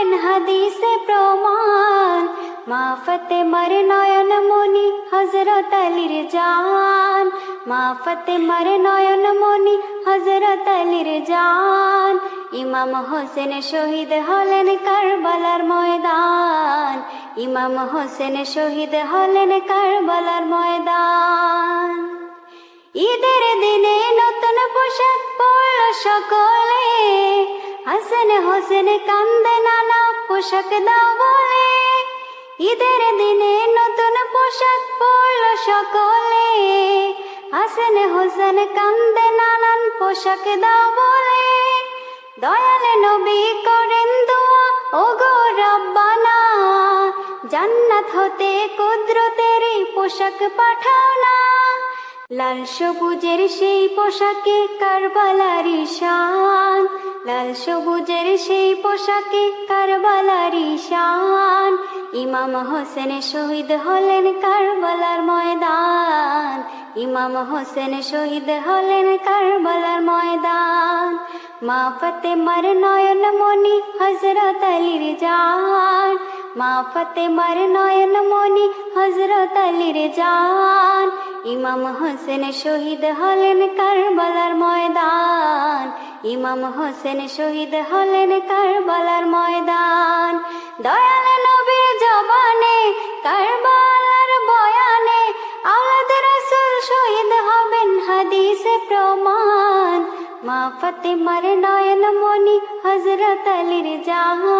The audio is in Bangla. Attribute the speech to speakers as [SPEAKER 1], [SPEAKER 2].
[SPEAKER 1] হবেন হাদিসে প্রমাণ মা ফতেমার নয়ন মনি হজরত আলীর জান মা ফতেমার নয়ন মনি হজরত আলীর জান ইমাম হোসেন শহীদ হলেন কারবালার ময়দান ইমাম হোসেন শহীদ হলেন কারবালার ময়দান ঈদের দিনে নতুন পোশাক পরল সকলে হাসেন কান্দে নানা পোশাক দাও বলে ঈদের দিনে নতুন পোশাক পরল সকলে। হাসেন হোসেন কান্দে নানান পোশাক দাও বলে দয়াল নবী করেন দোয়া ও গো রব্বানা। জান্নাত হতে কুদরতের পোশাক পাঠাও না। লাল সবুজের সেই পোশাকে কারবালারি শান লাল সবুজের সেই পোশাকে কারবালার ঈশান। ইমাম হোসেন শহীদ হলেন কারবালার ময়দান। ইমাম হোসেন শহীদ হলেন কারবালার ময়দান। মা ফতেমার নয়ন মনি হজরত আলীর জান। মা ফতে ফতেমার নয়ন মনি হজরত আলীর জান। ইমাম হোসেন শহীদ হলেন কারবালার ময়দান। ইমাম হোসেন শহীদ হলেন কারবালার ময়দান। দয়াল নবীর জবানে, কারবালার বয়ানে আলাদ রাসূল শহীদ হবেন হাদিসে প্রমাণ। মা ফতে ফতেমার নয়ন মনি হজরত আলীর জাহান